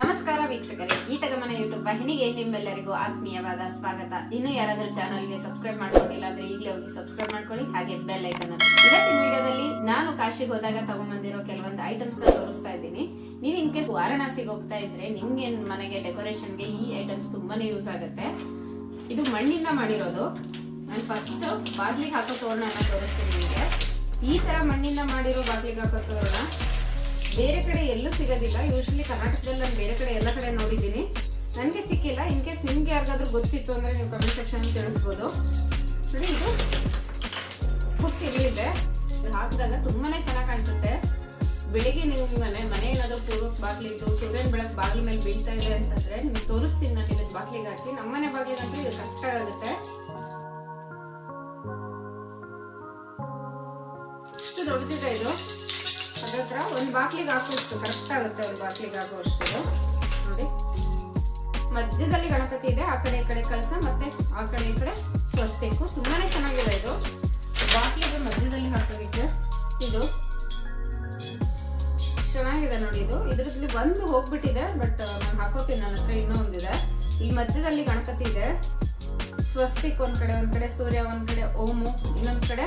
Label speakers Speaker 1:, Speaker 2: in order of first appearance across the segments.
Speaker 1: ನಮಸ್ಕಾರ ವೀಕ್ಷಕರೇ ಈ ಗಮನ ಯೂಟ್ಯೂಬ್ ವಾಹಿನಿಗೆ ನಿಮ್ಮೆಲ್ಲರಿಗೂ ಆತ್ಮೀಯವಾದ ಸ್ವಾಗತ. ಇನ್ನು ಯಾರಾದರೂ ಚಾನಲ್ಗೆ ಸಬ್ಸ್ಕ್ರೈಬ್ ಮಾಡ್ಕೊಂಡಿಲ್ಲ ಅಂದ್ರೆ ಈಗಲೇ ಹೋಗಿ ಸಬ್ಸ್ಕ್ರೈಬ್ ಮಾಡ್ಕೊಳ್ಳಿ, ಹಾಗೆ ಬೆಲ್ ಐಕನ್ ಇವತ್ತಿನ ವಿಡಿಯೋದಲ್ಲಿ ನಾನು ಕಾಶಿಗೆ ಹೋದಾಗ ತಗೊಂಡ್ಬಂದಿರೋ ಕೆಲವೊಂದು ಐಟಮ್ಸ್ನ ತೋರಿಸ್ತಾ ಇದ್ದೀನಿ. ನೀವು ಇನ್ ಕೇಸ್ ವಾರಣಾಸಿಗೆ ಹೋಗ್ತಾ ಇದ್ರೆ ನಿಮ್ಗೆ ಮನೆಗೆ ಡೆಕೋರೇಷನ್ಗೆ ಈ ಐಟಮ್ಸ್ ತುಂಬಾನೇ ಯೂಸ್ ಆಗುತ್ತೆ. ಇದು ಮಣ್ಣಿಂದ ಮಾಡಿರೋದು. ನಾನು ಫಸ್ಟ್ ಬಾಗ್ಲಿಗೆ ಹಾಕೋ ತೋರಣ ತೋರಿಸ್ತೀನಿ ನಿಮಗೆ. ಈ ತರ ಮಣ್ಣಿಂದ ಮಾಡಿರೋ ಬಾಗ್ಲಿಗೆ ಹಾಕೋ ತೋರಣ. ಬೇರೆ ಕಡೆ ಎಲ್ಲೂ ಸಿಗೋದಿಲ್ಲ. ಯೂಶಲಿ ಕರ್ನಾಟಕದಲ್ಲಿ ನಾನು ಬೇರೆ ಕಡೆ ಎಲ್ಲ ಕಡೆ ನೋಡಿದ್ದೀನಿ. ನನಗೆ ಸಿಕ್ಕಿಲ್ಲ. ಇನ್ ಕೇಸ್ ನಿಮ್ಗೆ ಯಾರಿಗಾದ್ರೂ ಗೊತ್ತಿತ್ತು ಅಂದರೆ ನೀವು ಕಮೆಂಟ್ ಸೆಕ್ಷನ್ ತಿಳಿಸ್ಬೋದು. ನೋಡಿ ಇದು ಹುಕ್ ಇಲ್ಲಿದೆ ಇದು ಹಾಕಿದಾಗ ತುಂಬಾನೇ ಚೆನ್ನಾಗಿ ಕಾಣಿಸುತ್ತೆ. ಬೆಳಿಗ್ಗೆ ನೀವು ಮನೆ ಮನೆ ಏನಾದರೂ ಪೂರ್ವಕ್ಕೆ ಬಾಗಿಲಿದ್ದು ಸೂರ್ಯನ ಬೆಳಕು ಬಾಗಿಲ ಮೇಲೆ ಬೀಳ್ತಾ ಇದೆ ಅಂತಂದ್ರೆ ನಿಮ್ಗೆ ತೋರಿಸ್ತೀನಿ ನಾನು ಇವತ್ತು ಬಾಗಿಲಿಗೆ ಹಾಕಿ. ನಮ್ಮನೆ ಬಾಗಿಲಂತೂ ಇದು ಕರೆಕ್ಟ್ ಆಗುತ್ತೆ. ಇಷ್ಟು ದೊಡ್ಡದಿದೆ ಇದು. ಅದ್ರ ಹತ್ರ ಒಂದು ಬಾಕ್ಲಿಗೆ ಹಾಕೋಷ್ಟು ಕರೆಕ್ಟ್ ಆಗುತ್ತೆ ಒಂದು ಬಾಕ್ಲಿಗೆ ಹಾಕೋಷ್ಟು ನೋಡಿ. ಮಧ್ಯದಲ್ಲಿ ಗಣಪತಿ ಇದೆ, ಆ ಕಡೆ ಈ ಕಡೆ ಕಳಸ, ಮತ್ತೆ ಆ ಕಡೆ ಈ ಕಡೆ ಸ್ವಸ್ತಿಕು. ತುಂಬಾನೇ ಚೆನ್ನಾಗಿದೆ ಇದು. ಬಾಕ್ಲಿಗೆ ಮಧ್ಯದಲ್ಲಿ ಹಾಕೋದಿಕ್ಕೆ ಇದು. ಚೆನ್ನಾಗಿದೆ ನೋಡಿ ಇದು. ಇದ್ರಲ್ಲಿ ಒಂದು ಹೋಗ್ಬಿಟ್ಟಿದೆ, ಬಟ್ ನಾನು ಹಾಕೋತೀನಿ ನನ್ನ ಹತ್ರ ಇನ್ನೂ ಒಂದಿದೆ. ಇಲ್ಲಿ ಮಧ್ಯದಲ್ಲಿ ಗಣಪತಿ ಇದೆ. ಸ್ವಸ್ತಿಕ್ ಒಂದ್ ಕಡೆ ಒಂದ್ ಕಡೆ ಸೂರ್ಯ, ಒಂದ್ ಕಡೆ ಓಮು, ಇನ್ನೊಂದ್ ಕಡೆ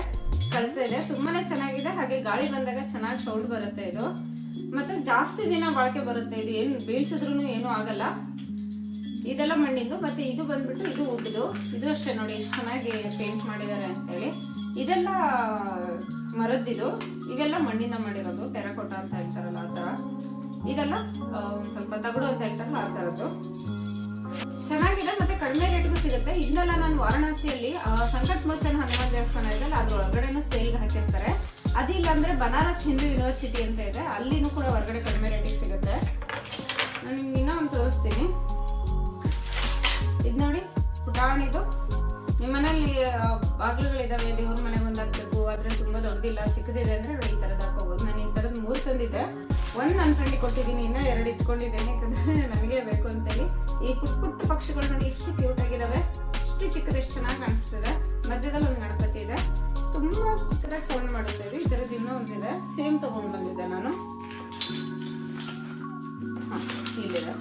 Speaker 1: ಕಳಸ ಇದೆ. ತುಂಬಾನೇ ಚೆನ್ನಾಗಿದೆ. ಹಾಗೆ ಗಾಳಿ ಬಂದಾಗ ಚೆನ್ನಾಗಿ ಸೌಂಡ್ ಬರುತ್ತೆ ಇದು. ಮತ್ತೆ ಜಾಸ್ತಿ ದಿನ ಬಾಳಿಕೆ ಬರುತ್ತೆ. ಇದು ಏನು ಬೀಳ್ಸಿದ್ರು ಏನೂ ಆಗಲ್ಲ. ಇದೆಲ್ಲ ಮಣ್ಣಿಂದು ಮತ್ತೆ ಇದು ಬಂದ್ಬಿಟ್ಟು ಇದು ಉಡ್ದು ಇದು ಅಷ್ಟೇ ನೋಡಿ, ಎಷ್ಟು ಚೆನ್ನಾಗಿ ಪೇಂಟ್ ಮಾಡಿದ್ದಾರೆ ಅಂತೇಳಿ. ಇದೆಲ್ಲ ಮರದ್ದಿದು. ಇವೆಲ್ಲ ಮಣ್ಣಿಂದ ಮಾಡಿರೋದು. ಟೆರಕೋಟ ಅಂತ ಹೇಳ್ತಾರಲ್ಲ ಆ ಥರ. ಇದೆಲ್ಲ ಒಂದು ಸ್ವಲ್ಪ ತಗಡು ಅಂತ ಹೇಳ್ತಾರಲ್ಲ ಆ ಥರದ್ದು. ಚೆನ್ನಾಗಿದೆ, ಮತ್ತೆ ಕಡಿಮೆ ರೇಟ್ಗೂ ಸಿಗುತ್ತೆ. ಇದನ್ನೆಲ್ಲ ನಾನು ವಾರಣಾಸಿಯಲ್ಲಿ ಸಂಕಟ್ ಮೋಚನ್ ಹನುಮಾನ್ ದೇವಸ್ಥಾನ ಇದೆ ಅದ್ರ ಒಳಗಡೆನೂ ಸೇಲ್ಗೆ ಹಾಕಿರ್ತಾರೆ. ಅದಿಲ್ಲ ಅಂದ್ರೆ ಬನಾರಸ್ ಹಿಂದೂ ಯೂನಿವರ್ಸಿಟಿ ಅಂತ ಇದೆ, ಅಲ್ಲಿನೂ ಕೂಡ ಹೊರಗಡೆ ಕಡಿಮೆ ರೇಟಿಗೆ ಸಿಗುತ್ತೆ. ನಾನು ನಿಮ್ಗೆ ಇನ್ನೂ ಒಂದು ತೋರಿಸ್ತೀನಿ. ಇದು ನೋಡಿ ಪುಟಾಣಿದು ನಿಮ್ಮ ಮನೇಲಿ ಬಾಗ್ಲುಗಳಿದಾವೆ, ದೇವ್ರ ಮನೆಗೆ ಒಂದು ಹಾಕ್ಬೇಕು ಆದ್ರೆ ತುಂಬಾ ದೊಡ್ಡದಿಲ್ಲ, ಚಿಕ್ಕದಿದೆ ಅಂದ್ರೆ ಈ ತರದ್ ಹಾಕೋಬಹುದು ನಾನು ಈ ತರದ್ ಮೂರು ತಂದಿದ್ದೆ. ಒಂದ್ ನನ್ನ ಫ್ರೆಂಡಿಗೆ ಕೊಟ್ಟಿದ್ದೀನಿ, ಇನ್ನೂ ಎರಡು ಇಟ್ಕೊಂಡಿದ್ದೇನೆ, ಯಾಕಂದ್ರೆ ನಮಗೆ ಬೇಕು ಅಂತೇಳಿ. ಈ ಪುಟ್ಟ ಪುಟ್ಟ ಪಕ್ಷಿಗಳು ನೋಡಿ ಎಷ್ಟು ಕ್ಯೂಟ್ ಆಗಿದಾವೆ. ಎಷ್ಟು ಚಿಕ್ಕದು ಎಷ್ಟು ಚೆನ್ನಾಗಿ ಕಾಣಿಸ್ತದೆ. ಮಧ್ಯದಲ್ಲಿ ಒಂದು ಗಣಪತಿ ಇದೆ. ತುಂಬಾ ಚಿಕ್ಕದಾಗಿ ಸೌಂಡ್ ಮಾಡುತ್ತೆ ಈ ಥರದ್ದು ಇನ್ನೂ ಒಂದಿದೆ ಸೇಮ್ ತೊಗೊಂಡು ಬಂದಿದ್ದೆ ನಾನು. ಇಲ್ಲಿದೆ.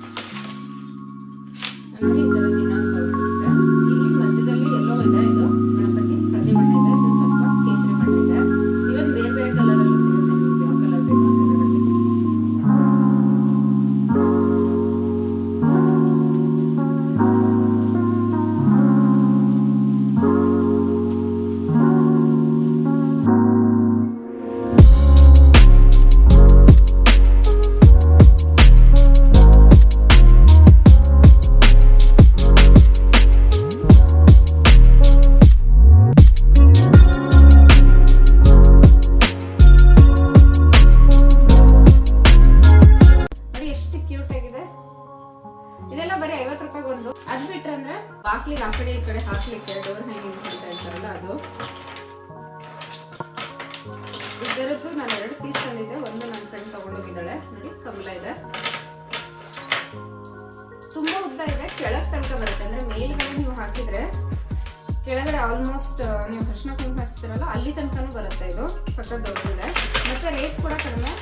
Speaker 1: ಇದು ದೊಡ್ಡದಿದೆ ಮತ್ತೆ ರೇಟ್ ಕೂಡ ಕಡಿಮೆ.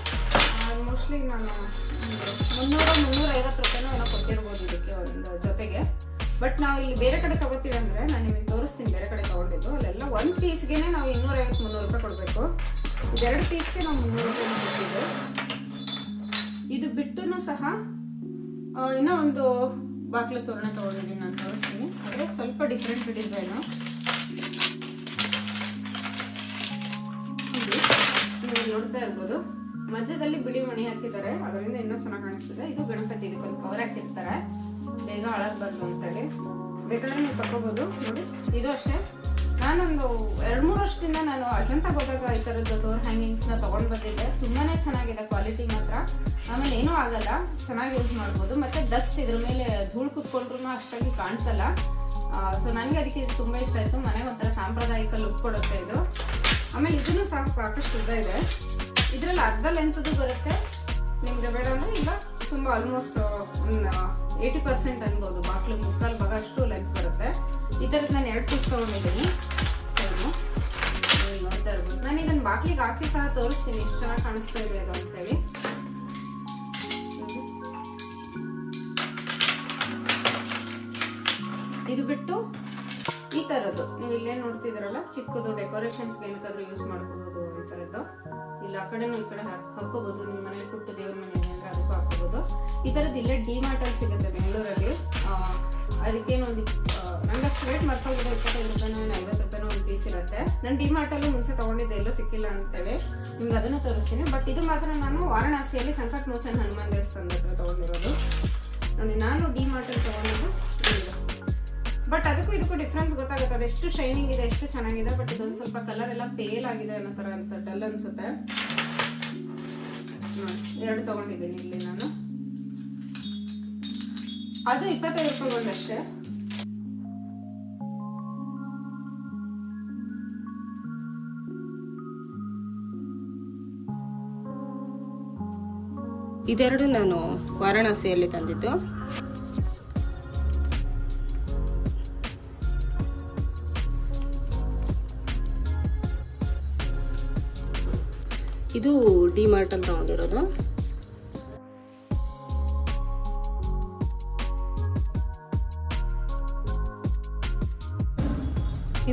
Speaker 1: ಮೋಸ್ಟ್ಲಿ ನಾನು ಮುನ್ನೂರ, ಮುನ್ನೂರೈವತ್ತು ರೂಪಾಯಿನೂ ಏನೋ ಕೊಟ್ಟಿರ್ಬೋದು ಇದಕ್ಕೆ ಒಂದು ಜೊತೆಗೆ. ಬಟ್ ನಾವು ಇಲ್ಲಿ ಬೇರೆ ಕಡೆ ತಗೋತೀವಿ ಅಂದರೆ ನಾನು ನಿಮಗೆ ತೋರಿಸ್ತೀನಿ ಬೇರೆ ಕಡೆ ತಗೊಂಡಿದ್ದು. ಅಲ್ಲೆಲ್ಲ ಒಂದು ಪೀಸ್ಗೆ ನಾವು ಇನ್ನೂರೈವತ್ತು, ಮುನ್ನೂರು ರೂಪಾಯಿ ಕೊಡಬೇಕು. ಇದೆರಡು ಪೀಸ್ಗೆ ನಾವು ಮುನ್ನೂರು ರೂಪಾಯಿ ಕೊಟ್ಟಿದ್ದು. ಇದು ಬಿಟ್ಟು ಸಹ ಇನ್ನೂ ಒಂದು ಬಾಗಿಲು ತೋರಣ ತಗೊಂಡಿದ್ದೀನಿ, ನಾನು ತೋರಿಸ್ತೀನಿ. ಆದರೆ ಸ್ವಲ್ಪ ಡಿಫ್ರೆಂಟ್ ಡಿಸೈನು ನೋಡ್ತಾ ಇರ್ಬೋದು. ಮಧ್ಯದಲ್ಲಿ ಬಿಳಿ ಮಣಿ ಹಾಕಿದ್ದಾರೆ. ಅದರಿಂದ ಇನ್ನೂ ಚೆನ್ನಾಗಿ ಕಾಣಿಸ್ತದೆ. ಇದು ಗಣಪತಿ ಇದಕ್ಕೊಂದು ಕವರ್ ಹಾಕಿರ್ತಾರೆ. ಬೇಗ ಹಾಳಾಗಬಾರ್ದು ಅಂತೇಳಿ. ಬೇಕಾದ್ರೆ ನೀವು ತಗೋಬೋದು ನೋಡಿ, ಇದು ಅಷ್ಟೇ. ನಾನೊಂದು ಎರಡು ಮೂರು ವರ್ಷದಿಂದ ನಾನು ಅಜಂತಾಗ ಹೋದಾಗ ಈ ಥರದ್ದು ಡೋರ್ ಹ್ಯಾಂಗಿಂಗ್ಸ್ನ ತೊಗೊಂಡು ಬಂದಿದ್ದೆ. ತುಂಬಾನೇ ಚೆನ್ನಾಗಿದೆ ಕ್ವಾಲಿಟಿ ಮಾತ್ರ. ಆಮೇಲೆ ಏನೂ ಆಗಲ್ಲ. ಚೆನ್ನಾಗಿ ಯೂಸ್ ಮಾಡ್ಬೋದು. ಮತ್ತು ಡಸ್ಟ್ ಇದ್ರ ಮೇಲೆ ಧೂಳು ಕುತ್ಕೊಂಡ್ರು ಅಷ್ಟಾಗಿ ಕಾಣಿಸಲ್ಲ. ಸೊ ನನಗೆ ಅದಕ್ಕೆ ಇದು ತುಂಬ ಇಷ್ಟ ಆಯಿತು. ಮನೆಗೆ ಒಂಥರ ಸಾಂಪ್ರದಾಯಿಕ ಲುಕ್ ಕೊಡುತ್ತೆ ಇದು. ಆಮೇಲೆ ಇದನ್ನು ಸಾಕು, ಸಾಕಷ್ಟು ಉದ್ದ ಇದೆ. ಇದರಲ್ಲಿ ಅರ್ಧ ಲೆಂತದ್ದು ಬರುತ್ತೆ. ನಿಮ್ಗೆ ಬೇಡ ಅಂದರೆ ಇಲ್ಲ, ತುಂಬ ಆಲ್ಮೋಸ್ಟ್ ಒಂದು ಏಯ್ಟಿ ಪರ್ಸೆಂಟ್ ಅನ್ಬೋದು. ಬಾಕ್ಲು ಮುಕ್ಕಾಲು ಭಾಗ ಅಷ್ಟು ಲೆಂತ್ ಬರುತ್ತೆ. ಈ ಥರದ್ದು ನಾನು ಎರಡು ಪೀಸ್ ತೊಗೊಂಡಿದ್ದೀನಿ. ಸೈನು ನೋಡ್ತಾ ಇರ್ಬೋದು ನಾನು ಇದನ್ನು ಬಾಕ್ಲಿಗೆ ಹಾಕಿ ಸಹ ತೋರಿಸ್ತೀನಿ. ಇಷ್ಟು ಚೆನ್ನಾಗಿ ಕಾಣಿಸ್ತಾ ಇದೆ ಅದು ಅಂತೇಳಿ. ಇದು ಬಿಟ್ಟು ಈ ತರದ್ದು. ನೀವು ಇಲ್ಲೇ ನೋಡ್ತಿದ್ರಲ್ಲ ಚಿಕ್ಕದು ಡೆಕೋರೇಷನ್ಸ್ಗೆ ಏನಕ್ಕಾದ್ರೂ ಯೂಸ್ ಮಾಡ್ಕೋಬಹುದು ಈ ತರದ್ದು. ಇಲ್ಲ ಆ ಕಡೆನೂ ಈ ಕಡೆ ಹಾಕ್- ಹಾಕೋಬಹುದು ನಿಮ್ಮ ಮನೇಲಿ ಪುಟ್ಟು ದೇವ್ರ ಮನೆ ಅದಕ್ಕೂ ಹಾಕೋಬಹುದು ಈ ತರದ್ದು ಇಲ್ಲೇ ಡಿ ಮಾರ್ಟ್ ಅಲ್ಲಿ ಸಿಗುತ್ತೆ ಬೆಂಗಳೂರಲ್ಲಿ. ಅದಕ್ಕೇನೊಂದು ನಂಗೆ ಅಷ್ಟು ರೇಟ್ ಮರ್ತೋಗಿದೆ ಇಪ್ಪತ್ತೈದು ರೂಪಾಯಿನೋ ಏನು ಐವತ್ತು ರೂಪಾಯಿನೋ ಒಂದು ಪೀಸ್ ಇರುತ್ತೆ. ನಾನು ಡಿ ಮಾರ್ಟ್ ಅಲ್ಲೂ ಮುಂಚೆ ತಗೊಂಡಿದ್ದೆ, ಎಲ್ಲೂ ಸಿಕ್ಕಿಲ್ಲ ಅಂತೇಳಿ. ನಿಮ್ಗೆ ಅದನ್ನು ತೋರಿಸ್ತೀನಿ. ಬಟ್ ಇದು ಮಾತ್ರ ನಾನು ವಾರಣಾಸಿಯಲ್ಲಿ ಸಂಕಟ್ ಮೋಚನ್ ಹನುಮಾನ್ ದೇವಸ್ಥಾನದ ಹತ್ರ ತಗೊಂಡಿರೋದು. ಬಟ್ ಅದಕ್ಕೂ ಇದಕ್ಕೂ ಡಿಫ್ರೆನ್ಸ್ ಗೊತ್ತಾಗುತ್ತೆ. ಎಷ್ಟು ಶೈನಿಂಗ್ ಇದೆ, ಎಷ್ಟು ಚೆನ್ನಾಗಿದೆ ಬಟ್ ಇದೊಂದು ಸ್ವಲ್ಪ ಕಲರ್ ಎಲ್ಲ ಪೇಲ್ ಆಗಿದೆ ಅನ್ನೋ ಥರ ಅನ್ಸುತ್ತೆ ಡಲ್ ಅನ್ಸುತ್ತೆ. ಎರಡು ತಗೊಂಡಿದ್ದೀನಿ ಇಲ್ಲಿ ನಾನು. ಅದು ಇಪ್ಪತ್ತೈದು ರೂಪಾಯಿ ಒಂದಷ್ಟೇ
Speaker 2: ಇದೆರಡು ನಾನು ವಾರಣಾಸಿಯಲ್ಲಿ ತಂದಿದ್ದು. ಇದು ಡಿ ಮಾರ್ಟಲ್ಲಿ ತಗೊಂಡಿರೋದು.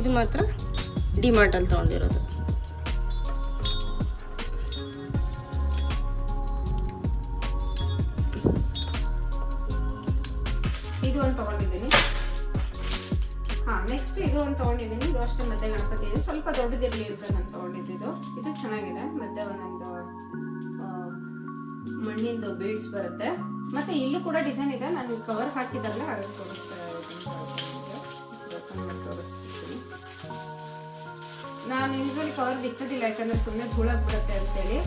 Speaker 2: ಇದು ಮಾತ್ರ ಡಿ ಮಾರ್ಟಲ್ಲಿ ತಗೊಂಡಿರೋದು.
Speaker 1: ಇದು ಒಂದು ತಗೊಂಡಿದ್ದೀನಿ. ನೆಕ್ಸ್ಟ್ ಇದು ಒಂದು ತಗೊಂಡಿದ್ದೀನಿ. ಇದು ಅಷ್ಟೇ ಮಧ್ಯ ಗಣಪತಿ. ಇದೆ ಸ್ವಲ್ಪ ದೊಡ್ಡದಿರಲಿ ಅಂತ ನಾನು ತಗೊಂಡಿದ್ದು ಇದು ಚೆನ್ನಾಗಿದೆ. ಮಧ್ಯೆ ಒಂದೊಂದು ಮಣ್ಣಿಂದು ಬೀಡ್ಸ್ ಬರುತ್ತೆ. ಮತ್ತೆ ಇಲ್ಲೂ ಕೂಡ ಡಿಸೈನ್ ಇದೆ. ನಾನು ಕವರ್ ಹಾಕಿದ್ದಲ್ಲ ಅದನ್ನು ತೋರಿಸ್ತಾ ತೋರಿಸ್ತಿದ್ದೀನಿ ನಾನು ಯೂಶಲಿ ಕವರ್ ಬಿಚ್ಚೋದಿಲ್ಲ, ಯಾಕಂದ್ರೆ ಸುಮ್ಮನೆ ಬಿಡುತ್ತೆ ಅಂತೇಳಿ.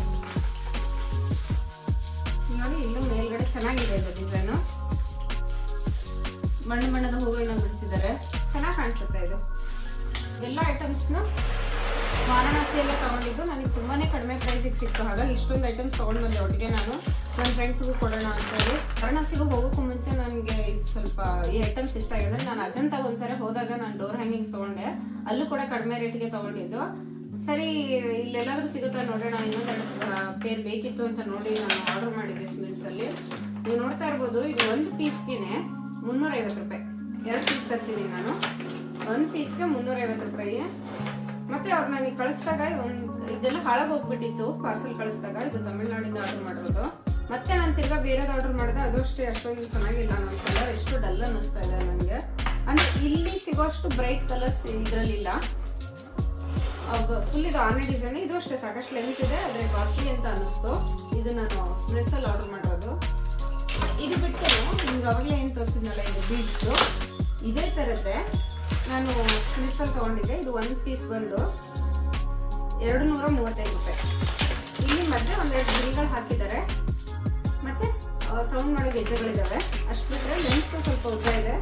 Speaker 1: ನೋಡಿ, ಇಲ್ಲೂ ಮೇಲ್ಗಡೆ ಚೆನ್ನಾಗಿದೆ ಇದು ಡಿಸೈನು ಬಣ್ಣ ಬಣ್ಣದ ಹೂಗಳನ್ನ ಬಿಡಿಸಿದ್ದಾರೆ. ಚೆನ್ನಾಗಿ ಕಾಣಿಸುತ್ತೆ ಇದು. ಎಲ್ಲ ಐಟಮ್ಸ್ನ ವಾರಣಾಸಿಯಲ್ಲೇ ತಗೊಂಡಿದ್ದು. ನನಗೆ ತುಂಬಾ ಕಡಿಮೆ ಪ್ರೈಸಿಗೆ ಸಿಕ್ತು. ಹಾಗಾಗಿ ಇಷ್ಟೊಂದು ಐಟಮ್ಸ್ ತಗೊಂಡು ಬಂದೆ ಒಟ್ಟಿಗೆ ನಾನು. ನನ್ನ ಫ್ರೆಂಡ್ಸ್ಗೂ ಕೊಡೋಣ ಅಂತ ಹೇಳಿ. ವಾರಣಾಸಿಗೂ ಹೋಗೋಕ್ಕೂ ಮುಂಚೆ ನನಗೆ ಇದು ಸ್ವಲ್ಪ ಈ ಐಟಮ್ಸ್ ಇಷ್ಟ ಆಗಿದೆ ನಾನು ಅಜಂತಾಗ ಒಂದ್ಸರಿ ಹೋದಾಗ ನಾನು ಡೋರ್ ಹ್ಯಾಂಗಿಂಗ್ಸ್ ತಗೊಂಡೆ. ಅಲ್ಲೂ ಕೂಡ ಕಡಿಮೆ ರೇಟಿಗೆ ತಗೊಂಡಿದ್ದು. ಸರಿ, ಇಲ್ಲೆಲ್ಲಾದ್ರೂ ಸಿಗುತ್ತಾ ನೋಡೋಣ. ಇನ್ನೊಂದು ಪೇರ್ ಬೇಕಿತ್ತು ಅಂತ ನೋಡಿ ನಾನು ಆರ್ಡರ್ ಮಾಡಿದ್ದೆ ಸ್ಮಿಲ್ಸಲ್ಲಿ ನೀವು ನೋಡ್ತಾ ಇರ್ಬೋದು, ಇದು ಒಂದು ಪೀಸ್ಗೆ ಮುನ್ನೂರೈವತ್ತು ರೂಪಾಯಿ. ಎರಡು ಪೀಸ್ ತರಿಸಿದ್ದೀನಿ ನಾನು. ಒಂದು ಪೀಸ್ಗೆ ಮುನ್ನೂರೈವತ್ತು ರೂಪಾಯಿ. ಮತ್ತೆ ಅವ್ರು ನನಗೆ ಕಳಿಸ್ದಾಗ ಒಂದು ಇದೆಲ್ಲ ಹಾಳಾಗಿ ಹೋಗ್ಬಿಟ್ಟಿತ್ತು ಪಾರ್ಸೆಲ್ ಕಳಿಸ್ದಾಗ. ಇದು ತಮಿಳ್ನಾಡಿಂದ ಆರ್ಡರ್ ಮಾಡಿರೋದು ಮತ್ತೆ ನಾನು ತಿರ್ಗಾ ಬೇರೆದು ಆರ್ಡರ್ ಮಾಡಿದೆ, ಅದು ಅಷ್ಟೇ, ಅಷ್ಟೊಂದು ಚೆನ್ನಾಗಿಲ್ಲ ನನ್ನ ಕಲರ್ ಎಷ್ಟು ಡಲ್ ಅನ್ನಿಸ್ತಾ ಇದೆ ನನಗೆ ಅಂದರೆ ಇಲ್ಲಿ ಸಿಗೋಷ್ಟು ಬ್ರೈಟ್ ಕಲರ್ಸ್ ಇದರಲ್ಲಿಲ್ಲ. ಫುಲ್ ಇದು ಆನೆ ಡಿಸೈನ್ ಇದು ಅಷ್ಟೇ, ಸಾಕಷ್ಟು ಲೆಂತ್ ಇದೆ, ಆದರೆ ಕಾಸ್ಟ್ಲಿ ಅಂತ ಅನ್ನಿಸ್ತು. ಇದು ನಾನು ಸ್ಪ್ರೆಸ್ಸಲ್ಲಿ ಆರ್ಡರ್ ಮಾಡೋದು ಇದು ಬಿಟ್ಟು ನಿಮ್ಗೆ ಅವಾಗಲೇ ಏನು ತೋರಿಸಿದ್ನಲ್ಲ, ಇದು ಬೀಡ್ಸು ಇದೇ ಥರದ್ದೆ ನಾನು ಸ್ಪ್ರೆಸ್ಸಲ್ಲಿ ತೊಗೊಂಡಿದ್ದೆ. ಇದು ಒಂದು ಪೀಸ್ ಬಂದು ಎರಡು ನೂರ ಮೂವತ್ತೈದು ರೂಪಾಯಿ. ಇಲ್ಲಿ ಮಧ್ಯೆ ಒಂದೆರಡು ಗಿರಿಗಳು ಹಾಕಿದ್ದಾರೆ. ಮತ್ತೆ ಸೌಂಡ್ ಮಾಡೋ ಗೆಜ್ಜೆಗಳಿದ್ದಾವೆ ಅಷ್ಟು ಬಿಟ್ಟರೆ ಲೆಂತ್ ಸ್ವಲ್ಪ ಉದ್ದ ಇದೆ.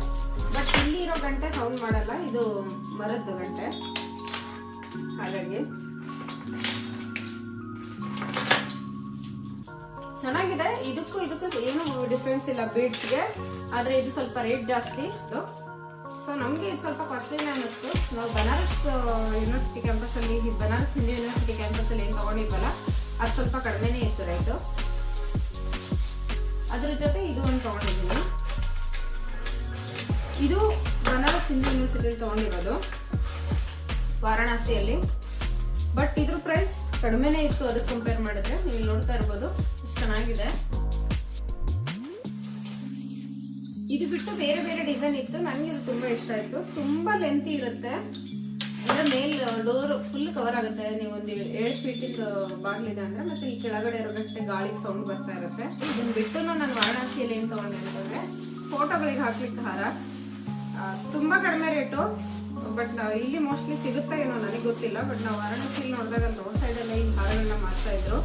Speaker 1: ಬಟ್ ಇಲ್ಲಿ ಇರೋ ಗಂಟೆ ಸೌಂಡ್ ಮಾಡಲ್ಲ. ಇದು ಮರದ್ದು ಗಂಟೆ. ಹಾಗಾಗಿ. ಚೆನ್ನಾಗಿದೆ. ಇದಕ್ಕೂ ಇದಕ್ಕೂ ಏನು ಡಿಫ್ರೆನ್ಸ್ ಇಲ್ಲ ಬೀಡ್ಸ್ಗೆ ಆದರೆ ಇದು ಸ್ವಲ್ಪ ರೇಟ್ ಜಾಸ್ತಿ. ಸೊ ನಮಗೆ ಇದು ಸ್ವಲ್ಪ ಕಾಸ್ಟ್ಲಿನೇ ಅನ್ನಿಸ್ತು. ನಾವು ಬನಾರಸ್ ಯೂನಿವರ್ಸಿಟಿ ಕ್ಯಾಂಪಸಲ್ಲಿ ಬನಾರಸ್ ಹಿಂದೂ ಯೂನಿವರ್ಸಿಟಿ ಕ್ಯಾಂಪಸಲ್ಲಿ ಏನು ತೊಗೊಂಡಿದ್ವಲ್ಲ, ಅದು ಸ್ವಲ್ಪ ಕಡಿಮೆನೇ ಇತ್ತು ರೇಟು ಅದ್ರ ಜೊತೆ ಇದು ಒಂದು ತೊಗೊಂಡಿದ್ದೀನಿ. ಇದು ಬನಾರಸ್ ಹಿಂದೂ ಯೂನಿವರ್ಸಿಟಿಯಲ್ಲಿ ತೊಗೊಂಡಿರೋದು. ವಾರಣಾಸಿಯಲ್ಲಿ. ಬಟ್ ಇದ್ರ ಪ್ರೈಸ್ ಕಡಿಮೆನೇ ಇತ್ತು, ಅದಕ್ಕೆ ಕಂಪೇರ್ ಮಾಡಿದ್ರೆ. ನೀವು ನೋಡ್ತಾ ಇರ್ಬೋದು. ಚೆನ್ನಾಗಿದೆ. ಇದು ಬಿಟ್ಟು ಬೇರೆ ಬೇರೆ ಡಿಸೈನ್ ಇತ್ತು. ನನಗೆ ಇದು ತುಂಬಾ ಇಷ್ಟ ಆಯ್ತು. ತುಂಬಾ ಲೆಂತಿ ಇರುತ್ತೆ. ಅಂದ್ರೆ ಮೇಲ್ ಡೋರ್ ಫುಲ್ ಕವರ್ ಆಗುತ್ತೆ. ನೀವು ಒಂದು ಏಳು ಫೀಟಿಂಗ್ ಬಾಗಿಲಿದೆ ಅಂದ್ರೆ ಮತ್ತೆ ಈ ಕೆಳಗಡೆ ಇರೋದಕ್ಕೆ ಗಾಳಿಗೆ ಸೌಂಡ್ ಬರ್ತಾ ಇರುತ್ತೆ. ಇದನ್ನ ಬಿಟ್ಟು ನಾನು ವಾರಣಾಸಿಯಲ್ಲಿ ಏನು ತಗೊಂಡೆ ಅಂತಂದ್ರೆ ಫೋಟೋಗಳಿಗೆ ಹಾಕ್ಲಿಕ್ಕೆ ಹಾರ. ತುಂಬಾ ಕಡಿಮೆ ರೇಟು ಬಟ್ ಇಲ್ಲಿ ಮೋಸ್ಟ್ಲಿ ಸಿಗುತ್ತಾ ಏನೋ ನನಗೆ ಗೊತ್ತಿಲ್ಲ. ಬಟ್ ನಾವು ವಾರಣಾಸಿಯಲ್ಲಿ ನೋಡಿದಾಗ ರೋಡ್ ಸೈಡೆಲ್ಲ ಈ ಹಾರಗಳನ್ನ ಮಾಡ್ತಾ ಇದ್ರು.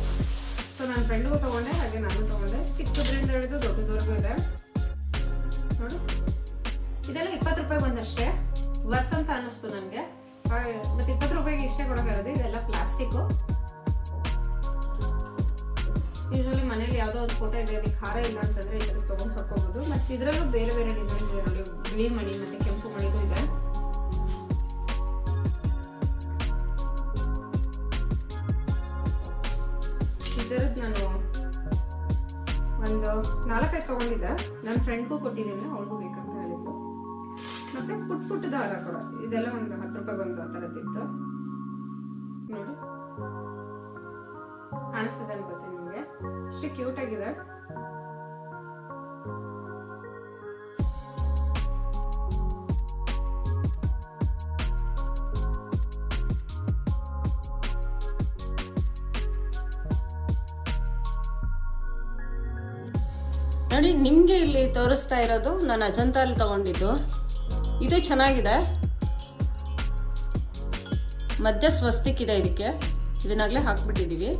Speaker 1: ಸೊ ನನ್ನ ಫ್ರೆಂಡ್ಗೂ ತಗೊಂಡೆ, ಹಾಗೆ ನಾನು ತಗೊಂಡೆ. ಚಿಕ್ಕದ್ರಿಂದ ಹಿಡಿದು ದೊಡ್ಡದವರೆಗೂ ಇದೆ. ನೋಡು. ಇದೆಲ್ಲ ಇಪ್ಪತ್ತು ರೂಪಾಯಿ ಬಂದಷ್ಟೇ. ವರ್ತ್ ಅಂತ ಅನ್ನಿಸ್ತು ನನಗೆ. ಮತ್ತೆ ಇಪ್ಪತ್ತು ರೂಪಾಯಿಗೆ ಇಷ್ಟೇ ಕೊಡೋಕ್ಕಾಗದು ಇದೆಲ್ಲ ಪ್ಲಾಸ್ಟಿಕ್ಕು ಯೂಶಲಿ ಮನೇಲಿ ಯಾವುದೋ ಒಂದು ಫೋಟೋ ಇದೆ ಅದಕ್ಕೆ ಖಾರ ಇಲ್ಲ ಅಂತಂದ್ರೆ ಇದನ್ನು ತೊಗೊಂಡು ಹಾಕೋಬಹುದು ಮತ್ತೆ ಇದರಲ್ಲೂ ಬೇರೆ ಬೇರೆ ಡಿಸೈನ್ ಇದೆ ನೋಡಿ ಬಿಳಿ ಮಣಿ ಮತ್ತೆ ಕೆಂಪು ಮಣಿಗೂ ಇದೆ. ಒಂದು ನಾಲ್ಕೈದು ತಗೊಂಡಿದ್ದೆ. ನನ್ನ ಫ್ರೆಂಡ್ಗೂ ಕೊಟ್ಟಿದ್ದೀನಿ, ಅವಳಿಗೂ ಬೇಕಂತ ಹೇಳಿದ್ದು. ಮತ್ತೆ ಪುಟ್ ಪುಟ್ಟ ದಾರ ಕೂಡ. ಇದೆಲ್ಲ ಒಂದು ಹತ್ತು ರೂಪಾಯಿ ಒಂದು ಆ ಥರದ್ದಿತ್ತು ನೋಡಿ. ಕಾಣಿಸ್ತದೆ ಅನ್ಕೋತೀನಿ ನಿಮಗೆ. ಅಷ್ಟು ಕ್ಯೂಟ್ ಆಗಿದೆ.
Speaker 2: ನೋಡಿ, ನಿಮಗೆ ಇಲ್ಲಿ ತೋರಿಸ್ತಾ ಇರೋದು ನಾನು ಅಜಂತಾಲ್ ತಗೊಂಡಿದ್ದು. ಇದು ಚೆನ್ನಾಗಿದೆ. ಮಧ್ಯ ಸ್ವಸ್ತಿಕ್ ಇದೆ ಇದಕ್ಕೆ. ಇದನ್ನಾಗಲೇ ಹಾಕ್ಬಿಟ್ಟಿದ್ದೀವಿ.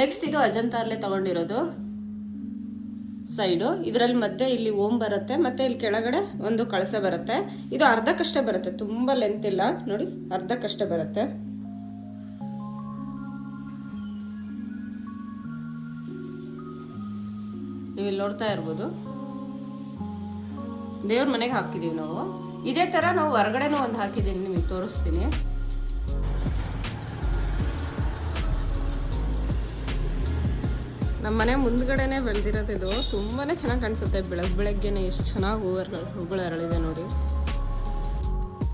Speaker 2: ನೆಕ್ಸ್ಟ್ ಇದು ಅಜಂತಾಲ್ಲೇ ತಗೊಂಡಿರೋದು. ಸೈಡು ಇದರಲ್ಲಿ ಮಧ್ಯೆ ಇಲ್ಲಿ ಓಮ್ ಬರುತ್ತೆ, ಮತ್ತೆ ಇಲ್ಲಿ ಕೆಳಗಡೆ ಒಂದು ಕಳಸೆ ಬರುತ್ತೆ. ಇದು ಅರ್ಧಕ್ಕಷ್ಟೇ ಬರುತ್ತೆ, ತುಂಬ ಲೆಂತ್ ಇಲ್ಲ. ನೋಡಿ ಅರ್ಧಕ್ಕಷ್ಟೇ ಬರುತ್ತೆ. ನೀವು ಇಲ್ಲಿ ನೋಡ್ತಾ ಇರ್ಬೋದು. ದೇವ್ರ ಮನೆಗೆ ಹಾಕಿದೀವಿ ನಾವು. ಇದೇ ತರ ನಾವು ಹೊರಗಡೆನೂ ಒಂದು ಹಾಕಿದ್ದೀನಿ ನಿಮಗೆ ತೋರಿಸ್ತೀನಿ. ನಮ್ಮ ಮನೆ ಮುಂದ್ಗಡೆನೆ ಬೆಳೆದಿರೋದಿದು ತುಂಬಾನೇ ಚೆನ್ನಾಗಿ ಕಾಣಿಸುತ್ತೆ. ಬೆಳಗ್ಗೆ ಬೆಳಗ್ಗೆನೆ ಎಷ್ಟು ಚೆನ್ನಾಗಿ ಹೂವುಗಳು ಹೂಗಳು ಅರಳಿದೆ ನೋಡಿ.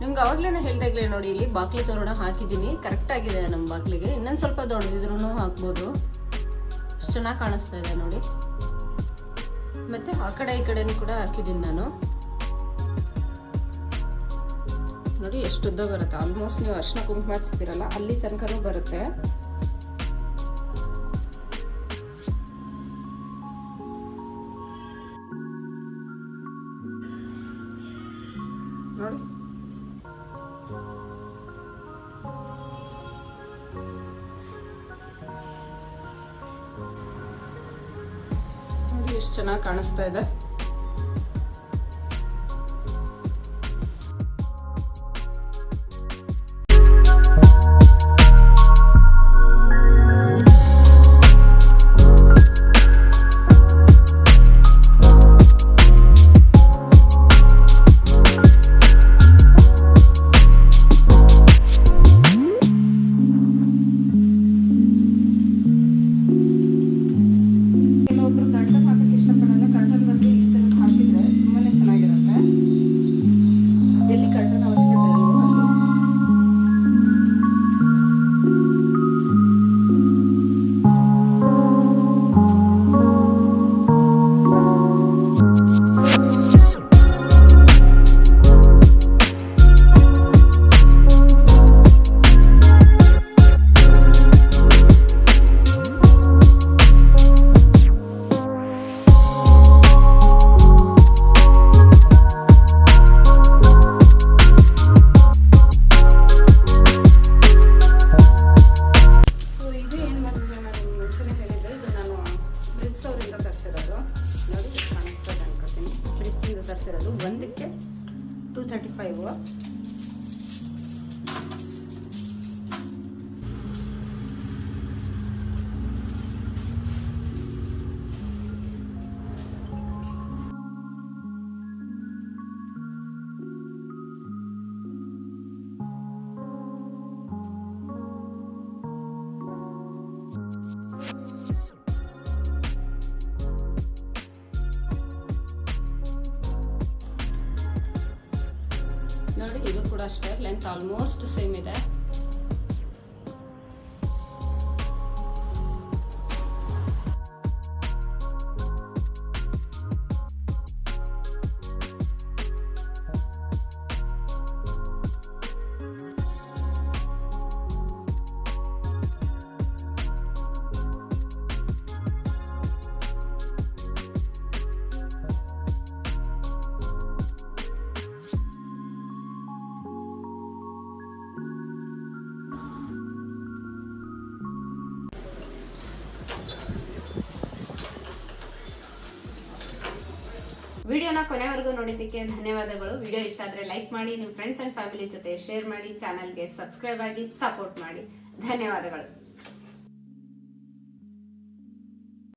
Speaker 2: ನಿಮ್ಗೆ ಅವಾಗ್ಲೇ ಹೇಳ್ದಾಗ್ಲೇ ನೋಡಿ, ಇಲ್ಲಿ ಬಾಕ್ಲಿ ತೋರಣ ಹಾಕಿದ್ದೀನಿ ಕರೆಕ್ಟ್ ಆಗಿದೆ ನಮ್ಮ ಬಾಕ್ಲಿಗೆ. ಇನ್ನೊಂದು ಸ್ವಲ್ಪ ದೊಡ್ಡದಿದ್ರು ಹಾಕ್ಬೋದು. ಚೆನ್ನಾಗಿ ಕಾಣಿಸ್ತಾ ಇದೆ ನೋಡಿ. ಮತ್ತೆ ಆ ಕಡೆ ಈ ಕಡೆನೂ ಕೂಡ ಹಾಕಿದ್ದೀನಿ ನಾನು. ನೋಡಿ ಎಷ್ಟು ಉದ್ದ ಬರುತ್ತೆ. ಆಲ್ಮೋಸ್ಟ್ ನೀವು ಅರ್ಶಿನ ಕುಂಕುಮ ಹಚ್ತೀರಲ್ಲ ಅಲ್ಲಿ ತನಕನೂ ಬರುತ್ತೆ. ಎಷ್ಟು ಚೆನ್ನಾಗಿ ಕಾಣಿಸ್ತಾ ಇದೆ. ನೋಡಿ ಇದು ಕೂಡ ಅಷ್ಟೇ ಲೆಂತ್ ಆಲ್ಮೋಸ್ಟ್ ಸೇಮ್ ಇದೆ.
Speaker 1: ವಿಡಿಯೋನ ಕೊನೆವರೆಗೂ ನೋಡಿದ್ದಕ್ಕೆ ಧನ್ಯವಾದಗಳು. ವಿಡಿಯೋ ಇಷ್ಟ ಆದ್ರೆ ಲೈಕ್ ಮಾಡಿ ನಿಮ್ಮ ಫ್ರೆಂಡ್ಸ್ ಅಂಡ್ ಫ್ಯಾಮಿಲಿ ಜೊತೆ ಶೇರ್ ಮಾಡಿ ಚಾನಲ್ಗೆ ಸಬ್ಸ್ಕ್ರೈಬ್ ಆಗಿ ಸಪೋರ್ಟ್ ಮಾಡಿ. ಧನ್ಯವಾದಗಳು.